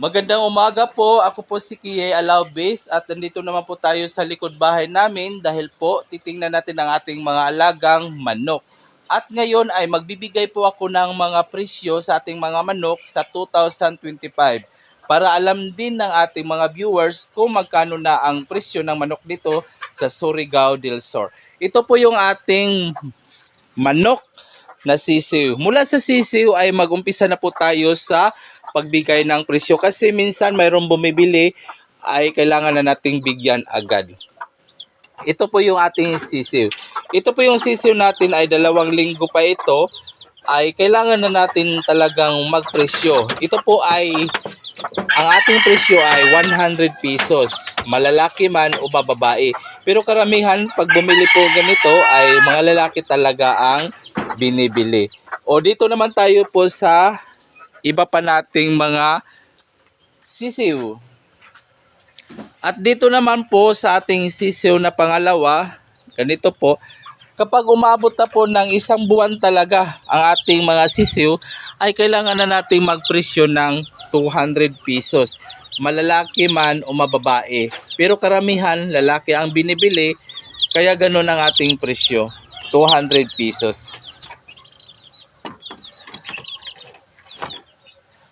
Magandang umaga po. Ako po si Kiye Alaubes at nandito naman po tayo sa likod bahay namin dahil po titingnan natin ang ating mga alagang manok. At ngayon ay magbibigay po ako ng mga presyo sa ating mga manok sa 2025 para alam din ng ating mga viewers kung magkano na ang presyo ng manok dito sa Surigao del Sur. Ito po yung ating manok na sisiw. Mula sa sisiw ay mag-umpisa na po tayo sa pagbigay ng presyo kasi minsan mayroong bumibili ay kailangan na nating bigyan agad. Ito po yung ating sisiw. Ito po yung sisiw natin ay dalawang linggo pa ito ay kailangan na natin talagang magpresyo. Ito po ay ang ating presyo ay 100 pesos. Malalaki man o bababae. Pero karamihan pag bumili po ganito ay mga lalaki talaga ang binibili. O dito naman tayo po sa iba pa nating mga sisiw. At dito naman po sa ating sisiw na pangalawa, ganito po, kapag umabot na po ng isang buwan talaga ang ating mga sisiw, ay kailangan na nating magpresyo ng 200 pesos. Malalaki man o mababae. Pero karamihan, lalaki ang binibili, kaya ganun ang ating presyo. 200 pesos.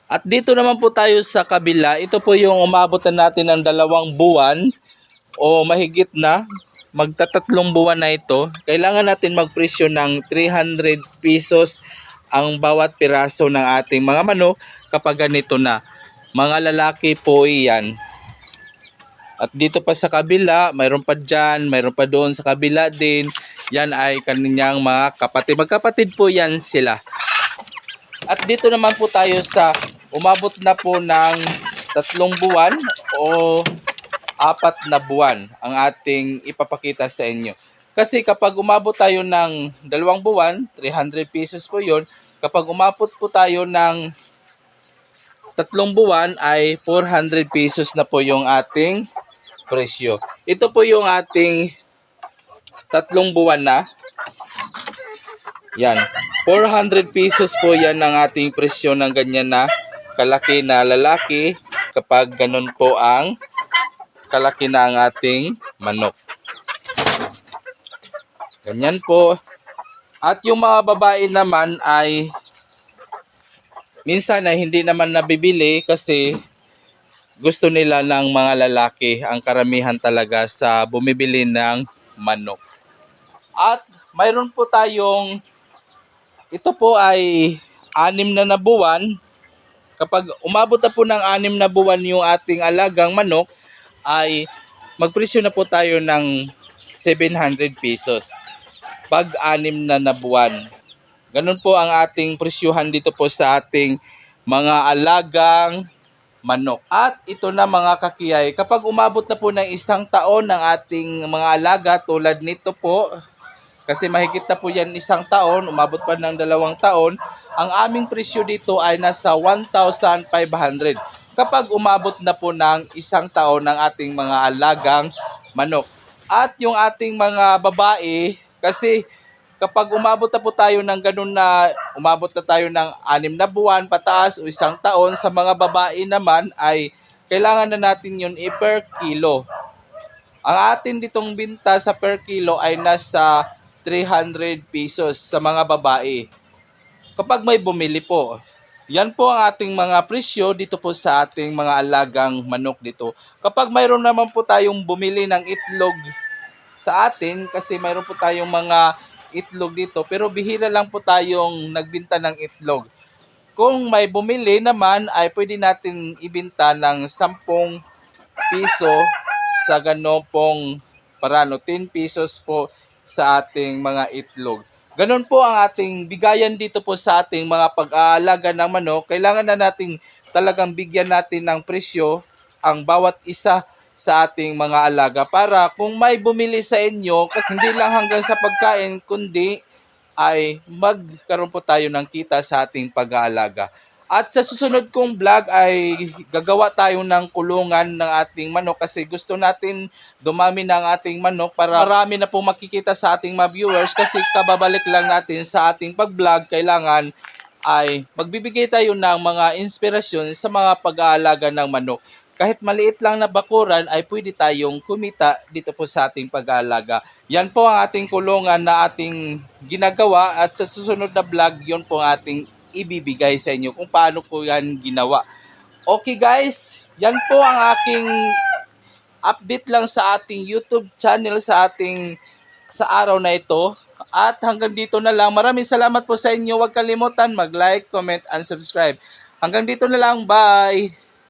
At dito naman po tayo sa kabila. Ito po yung umabot na natin ng dalawang buwan o mahigit na. Magtatatlong buwan na ito. Kailangan natin magpresyo ng 300 pesos ang bawat piraso ng ating mga manok kapag ganito na. Mga lalaki po iyan. At dito pa sa kabila, mayroon pa dyan, mayroon pa doon sa kabila din. Yan ay kaninyang mga kapatid. Magkapatid po yan sila. At dito naman po tayo sa umabot na po ng tatlong buwan o apat na buwan ang ating ipapakita sa inyo. Kasi kapag umabot tayo ng dalawang buwan, 300 pesos po yon. Kapag umabot po tayo ng tatlong buwan ay 400 pesos na po yung ating presyo. Ito po yung ating tatlong buwan na. Yan. 400 pesos po yan ang ating presyo ng ganyan na kalaki na lalaki kapag ganun po ang kalaki na ang ating manok. Ganyan po. At yung mga babae naman ay minsan ay hindi naman nabibili kasi gusto nila ng mga lalaki ang karamihan talaga sa bumibili ng manok. At mayroon po tayong ito po ay anim na na buwan. Kapag umabot na po ng anim na buwan yung ating alagang manok, ay magpresyo na po tayo ng 700 pesos. Pag anim na na buwan. Ganun po ang ating presyuhan dito po sa ating mga alagang manok. At ito na mga kakiyay, kapag umabot na po ng isang taon ng ating mga alaga tulad nito po, kasi mahigit na po yan isang taon, umabot pa ng dalawang taon, ang aming presyo dito ay nasa 1,500. Kapag umabot na po ng isang taon ng ating mga alagang manok. At yung ating mga babae, kasi kapag umabot na po tayo ng ganun na umabot na tayo ng anim na buwan pataas o isang taon sa mga babae naman ay kailangan na natin yun i-per kilo. Ang atin ditong binta sa per kilo ay nasa 300 pesos sa mga babae. Kapag may bumili po, yan po ang ating mga presyo dito po sa ating mga alagang manok dito. Kapag mayroon naman po tayong bumili ng itlog sa atin, kasi mayroon po tayong mga itlog dito, pero bihira lang po tayong nagbinta ng itlog. Kung may bumili naman, ay pwede natin ibinta ng 10 piso sa ganong pong parano, 10 pesos po sa ating mga itlog. Ganon po ang ating bigayan dito po sa ating mga pag-aalaga ng manok. Kailangan na nating talagang bigyan natin ng presyo ang bawat isa sa ating mga alaga para kung may bumili sa inyo, kasi hindi lang hanggang sa pagkain, kundi ay magkaroon po tayo ng kita sa ating pag-aalaga. At sa susunod kong vlog ay gagawa tayo ng kulungan ng ating manok kasi gusto natin dumami ng ating manok para marami na po makikita sa ating mga viewers kasi kababalik lang natin sa ating pag-vlog kailangan ay magbibigay tayo ng mga inspirasyon sa mga pag-aalaga ng manok. Kahit maliit lang na bakuran ay pwede tayong kumita dito po sa ating pag-aalaga. Yan po ang ating kulungan na ating ginagawa at sa susunod na vlog yon po ang ating ibibigay sa inyo kung paano po yan ginawa. Okay guys, yan po ang aking update lang sa ating YouTube channel sa ating sa araw na ito. At hanggang dito na lang. Maraming salamat po sa inyo. Huwag kalimutan mag-like, comment, and subscribe. Hanggang dito na lang. Bye!